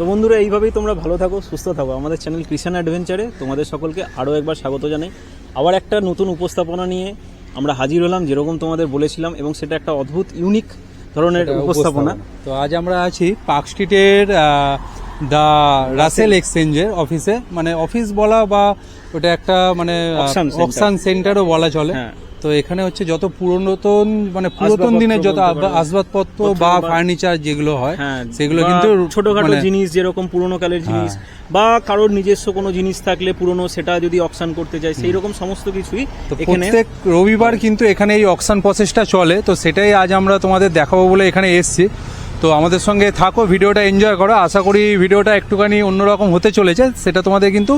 তো বন্ধুরা এইভাবেই তোমরা ভালো থাকো সুস্থ থাকো। আমাদের চ্যানেল কৃষাণ অ্যাডভেঞ্চারে তোমাদের সকলকে আরও একবার স্বাগত জানাই। আবার একটা নতুন উপস্থাপনা নিয়ে আমরা হাজির হলাম যেরকম তোমাদের বলেছিলাম এবং সেটা একটা অদ্ভুত ইউনিক ধরনের উপস্থাপনা। তো আজ আমরা আছি পার্ক স্ট্রিটের দ্য রাসেল এক্সচেঞ্জের অফিসে মানে অফিস বলা বা ওটা একটা মানে। অকশন সেন্টারও বলা চলে। হ্যাঁ। তো এখানে হচ্ছে যত পুরাতন মানে পুরাতন দিনের যত আসবাবপত্র বা ফার্নিচার যেগুলো হয় হ্যাঁ সেগুলো কিন্তু ছোটখাটো মানে- জিনিস যেরকম পুরোনো কালের জিনিস বা কারোর নিজস্ব কোনো জিনিস থাকলে পুরনো সেটা যদি অকশন করতে চায় সেই রকম সমস্ত কিছুই প্রত্যেক রবিবার কিন্তু এখানে এই অকশন প্রসেসটা চলে। তো সেটাই আজ আমরা তোমাদের দেখাবো বলে এখানে এসেছি। তো আমাদের সঙ্গে থাকো ভিডিওটা এনজয় করো। আশা করি ভিডিওটা একটুখানি অন্যরকম হতে চলেছে সেটা তোমাদের কিন্তু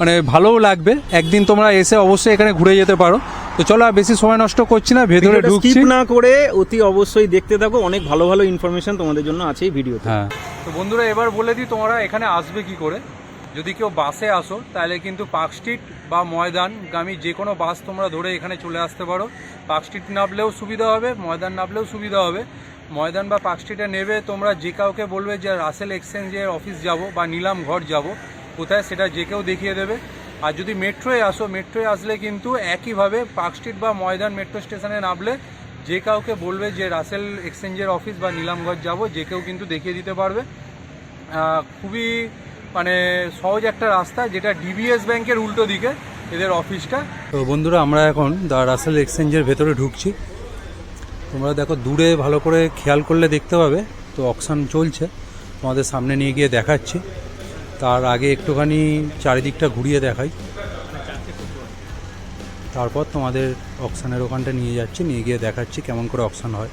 মানে ভালোও লাগবে। একদিন তোমরা এসে অবশ্যই এখানে ঘুরে যেতে পারো। তো চলো আর বেশি সময় নষ্ট করছি না ভেতরে ঢুকছি। না করে অতি অবশ্যই দেখতে থাকো অনেক ভালো ভালো ইনফরমেশন তোমাদের জন্য আছে এই ভিডিওতে। হ্যাঁ। তো বন্ধুরা এবার বলে দিই তোমরা এখানে আসবে কি করে। যদি কেউ বাসে আসো তাহলে কিন্তু পার্ক স্ট্রিট বা ময়দান গামী যে কোনো বাস তোমরা ধরে এখানে চলে আসতে পারো। পার্ক স্ট্রিট নামলেও সুবিধা হবে ময়দান নামলেও সুবিধা হবে। ময়দান বা পার্ক স্ট্রিটে নেবে তোমরা যে কাউকে বলবে যে রাসেল এক্সচেঞ্জের অফিস যাব বা নিলাম ঘর যাব। কোথায় সেটা যে কেউ দেখিয়ে দেবে। আর যদি মেট্রোয় আসো, মেট্রোয় আসলে কিন্তু একইভাবে পার্ক স্ট্রিট বা ময়দান মেট্রো স্টেশনে নামলে যে কাউকে বলবে যে রাসেল এক্সচেঞ্জের অফিস বা নিলামঘর যাব, যে কেউ কিন্তু দেখিয়ে দিতে পারবে। খুবই মানে সহজ একটা রাস্তা, যেটা ডিবিএস ব্যাংকের উল্টো দিকে এদের অফিসটা। তো বন্ধুরা, আমরা এখন দা রাসেল এক্সচেঞ্জের ভেতরে ঢুকছি। তোমরা দেখো দূরে ভালো করে খেয়াল করলে দেখতে পাবে। তো অকশান চলছে। তোমাদের সামনে নিয়ে গিয়ে দেখাচ্ছি। তার আগে একটুখানি চারিদিকটা ঘুরিয়ে দেখাই। তারপর তোমাদের অকশানের ওখানটা নিয়ে যাচ্ছি, নিয়ে গিয়ে দেখাচ্ছি কেমন করে অকশান হয়।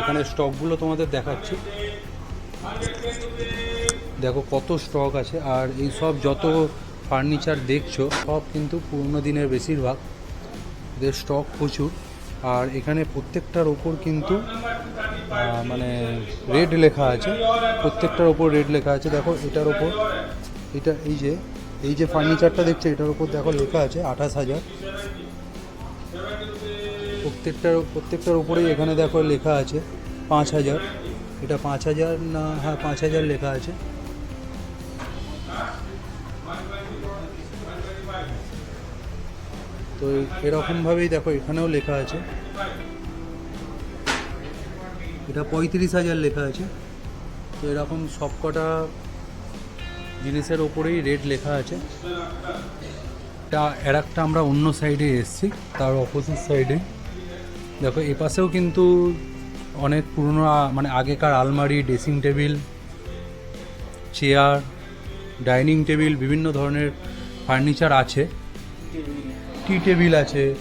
এখানে স্টকগুলো তোমাদের দেখাচ্ছি। দেখো কত স্টক আছে, আর এই সব যত ফার্নিচার দেখছ, সব কিন্তু পুরনো দিনের বেশিরভাগ। এদের স্টক প্রচুর। আর এখানে প্রত্যেকটার ওপর কিন্তু মানে রেড লেখা আছে। প্রত্যেকটার ওপর রেড লেখা আছে। দেখো এটার ওপর, এটা এই যে এই যে ফার্নিচারটা দেখছ, এটার ওপর দেখো লেখা আছে আঠাশ হাজার। প্রত্যেকটার প্রত্যেকটার উপরেই এখানে দেখো লেখা আছে পাঁচ হাজার। এটা পাঁচ হাজার না হ্যাঁ পাঁচ হাজার লেখা আছে। তো এরকমভাবেই দেখো, এখানেও লেখা আছে। এটা পঁয়ত্রিশ হাজার লেখা আছে। তো এরকম সবকটা জিনিসের ওপরেই রেট লেখা আছে। এটা আর একটা আমরা অন্য সাইডে এসেছি, তার অপোজিট সাইডে দেখো, এ পাশেও কিন্তু অনেক পুরনো মানে আগেকার আলমারি dressing table chair dining table, বিভিন্ন ধরনের ফার্নিচার আছে। টি টেবিল আছে।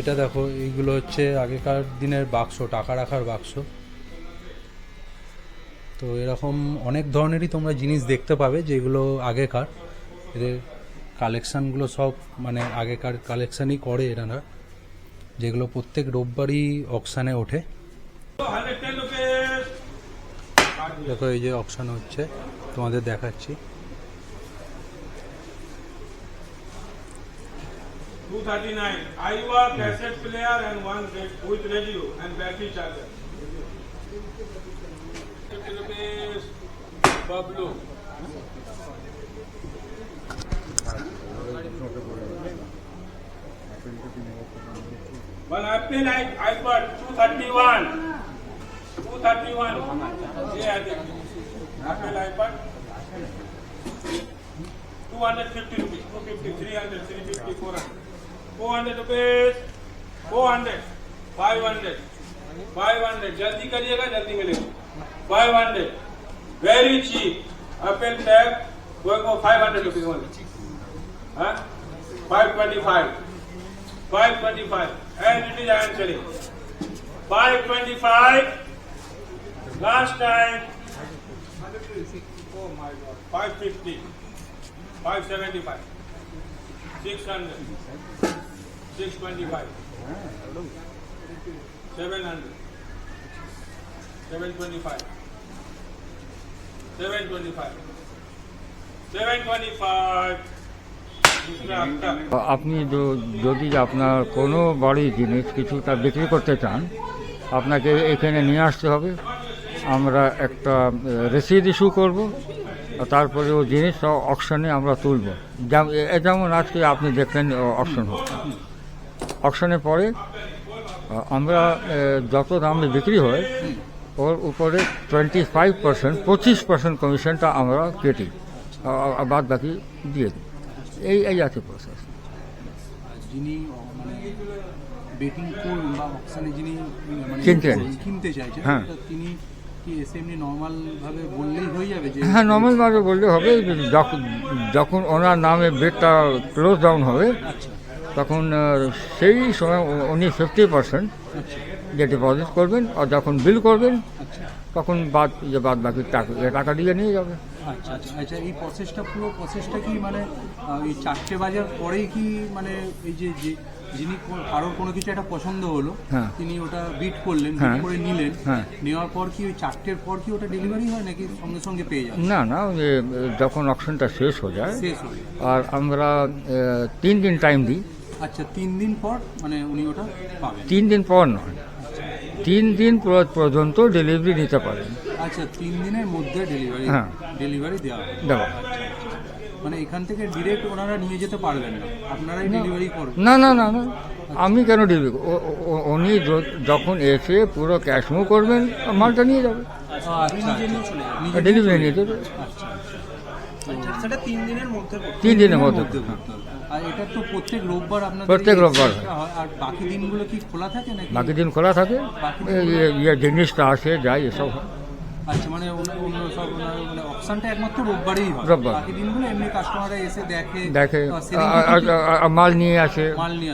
এটা দেখো, এইগুলো হচ্ছে আগেকার দিনের বাক্স, টাকা রাখার বাক্স। তো এরকম অনেক ধরনেরই তোমরা জিনিস দেখতে পাবে যেগুলো আগেকার। এদের কালেকশানগুলো সব মানে আগেকার কালেকশানই করে এনারা যেগুলো প্রত্যেক রোববারই অকশানে ওঠে। দেখো এই যে অকশান হচ্ছে, তোমাদের দেখাচ্ছি। 239 Iowa cassette player and one with radio and battery charger. Pablo. One apple I, I bought 231. 231. Yeah, apple I bought. 250 rupees, 250, 300, 350, 400. 400 rupees 400 500 500 जल्दी करिएगा, जल्दी मिलेगा। 500 very cheap apple tag going for 500 rupees only हाँ? 525 525 and it is and 525 last time 550 575 আপনি যদি আপনার কোনো বাড়ি জিনিস কিছুটা বিক্রি করতে চান আপনাকে এখানে নিয়ে আসতে হবে আমরা একটা রেসিড ইস্যু করব তারপরে ও জিনিস অপশনে আমরা তুলব। যেমন আজকে আপনি দেখলেন অপশন হচ্ছে। অকশনের পরে আমরা যত দামে বিক্রি হয় ওর উপরে টোয়েন্টি ফাইভ পার্সেন্ট পঁচিশ পার্সেন্ট কমিশনটা আমরা কেটি বাদ বাকি দিয়ে দিই এই এই আছে প্রসেস যিনি মানে বেটিং করুন বা অপশানে যিনি মানে কিনতেন। কিনতে চাইছেন হ্যাঁ। তিনি নর্মাল ভাবে বললেই হয়ে নর্মালভাবে বললে হবে যখন যখন ওনার নামে বেডটা ক্লোজ ডাউন হবে আচ্ছা তখন সেই সময় উনি ফিফটি পার্সেন্ট যে ডিপোজিট করবেন আর যখন বিল করবেন তখন বাদ যে বাদ বাকি টাকা টাকা দিয়ে নিয়ে যাবে আচ্ছা আচ্ছা আচ্ছা এই প্রসেসটা পুরো প্রসেসটা কি মানে এই চারটে বাজার পরেই কি মানে এই যে যে যিনি কারোর কোনো কিছু একটা পছন্দ হলো হ্যাঁ। তিনি ওটা বিট করলেন হ্যাঁ। বিট করে নিলেন হ্যাঁ। নেওয়ার পর কি ওই চারটের পর কি ওটা ডেলিভারি হয় নাকি সঙ্গে সঙ্গে পেয়ে না না যখন অপশনটা শেষ হয়ে যায় আর আমরা তিন দিন টাইম দিই আচ্ছা তিন দিন পর মানে উনি ওটা পাবেন। তিন দিন পর নয়। তিন দিন পর- পর্যন্ত ডেলিভারি নিতে পারেন। আচ্ছা তিন দিনের মধ্যে ডেলিভারি হ্যাঁ। ডেলিভারি দেওয়া দেওয়া মানে এখান থেকে ডিরেক্ট ওনারা নিয়ে যেতে পারবেন না। আপনারাই ডেলিভারি করবেন। না না না না। আমি কেন ডেলিভারি উনি যখন এসে পুরো ক্যাশ মু করবেন মালটা নিয়ে যাবে। আচ্ছা নিজে নিয়ে চলে যাবেন ডেলিভারি নিয়ে যাবে। আচ্ছা। সেটা তিন দিনের মধ্যে তিন দিনের মধ্যে মধ্যে করতে হবে। আর এটা তো প্রত্যেক রোববার আপনাদের প্রত্যেক রোববার। exercise টা হয়। আর বাকি দিনগুলো কি খোলা থাকে নাকি? বাকি দিন খোলা থাকে। ইয়ে জিনিসটা আসে যায় এসব হয়। আচ্ছা মানে অন্য অন্য সব মানে অপশনটা একমাত্র রোববারই হয়। রোববার। বাকি দিনগুলো এমনি কাস্টমাররা এসে দেখে দেখে। আহ, আ- সেদিনকে আ- কি- আ- আ- মাল নিয়ে আসে। মাল নিয়ে।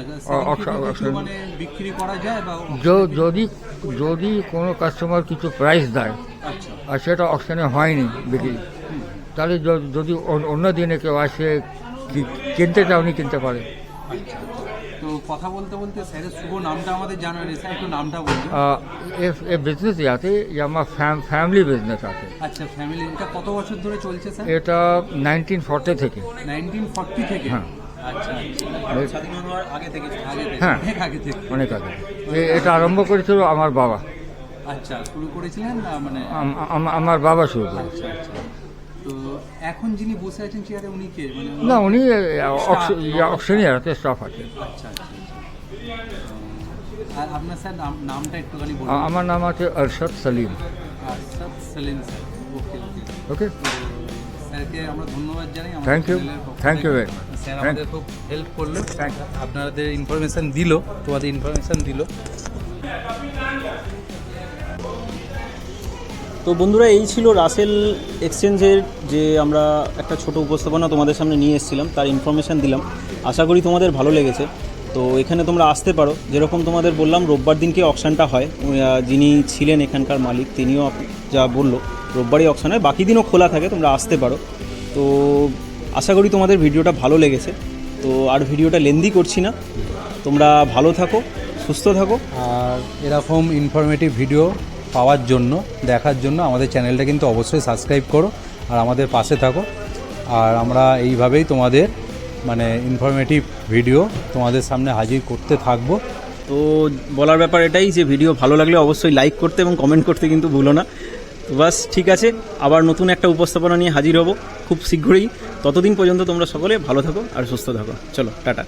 মানে বিক্রি করা যায় বা যদি যদি কোনো কাস্টমার কিছু প্রাইস দেয় আচ্ছা। আর সেটা অপশানে হয়নি বিক্রি তাহলে যদি অন্য দিনে কেউ আসে কিনতে চাও উনি কিনতে পারে। আচ্ছা তো কথা বলতে বলতে স্যারের শুভ নামটা আমাদের জানা নেই স্যার একটু নামটা বলবেন এ বিজনেস আছে আমার ফ্যামিলি বিজনেস আছে। আচ্ছা ফ্যামিলি এটা কত বছর ধরে চলছে স্যার? এটা নাইনটিন ফর্টি থেকে। নাইনটিন ফর্টি থেকে? হ্যাঁ। আচ্ছা হ্যাঁ। অনেক আগে এটা আরম্ভ করেছিল আমার বাবা। আচ্ছা শুরু করেছিলেন মানে আম- আম- আমার বাবা শুরু করেছে। আচ্ছা আচ্ছা। তো এখন যিনি বসে আছেন চেয়ারে উনি কে? মানে উনি- না উনি অপশনিয়ারতে স্টাফ আছে। আচ্ছা আচ্ছা আচ্ছা। আর আপনার স্যার নাম- নামটা একটুখানি বলুন। আমার নাম আছে অরশদ সলিম। আরশাদ সেলিম স্যার। ওকে স্যারকে আমরা ধন্যবাদ জানাই। পক্ষ Thank you থেকে। very much. স্যার আমাদের খুব হেল্প করল। আপনাদের ইনফরমেশন দিল তোমাদের ইনফরমেশন দিল। তো বন্ধুরা, এই ছিল রাসেল এক্সচেঞ্জের যে আমরা একটা ছোট উপস্থাপনা তোমাদের সামনে নিয়ে এসেছিলাম, তার ইনফরমেশান দিলাম। আশা করি তোমাদের ভালো লেগেছে। তো এখানে তোমরা আসতে পারো। যেরকম তোমাদের বললাম, রোববার দিনকে অকশানটা হয়। যিনি ছিলেন এখানকার মালিক, তিনিও যা বলল, রোববারই অকশান হয়। বাকি দিনও খোলা থাকে, তোমরা আসতে পারো। তো আশা করি তোমাদের ভিডিওটা ভালো লেগেছে। তো আর ভিডিওটা লেন্দি করছি না। তোমরা ভালো থাকো, সুস্থ থাকো। আর এরকম ইনফরমেটিভ ভিডিও পাওয়ার জন্য, দেখার জন্য আমাদের চ্যানেলটা কিন্তু অবশ্যই সাবস্ক্রাইব করো আর আমাদের পাশে থাকো। আর আমরা এইভাবেই তোমাদের মানে ইনফরমেটিভ ভিডিও তোমাদের সামনে হাজির করতে থাকব। তো বলার ব্যাপার এটাই যে ভিডিও ভালো লাগলে অবশ্যই লাইক করতে এবং কমেন্ট করতে কিন্তু ভুলো না। তো বাস, ঠিক আছে, আবার নতুন একটা উপস্থাপনা নিয়ে হাজির হব খুব শীঘ্রই। ততদিন পর্যন্ত তোমরা সকলে ভালো থাকো আর সুস্থ থাকো। চলো, টাটা।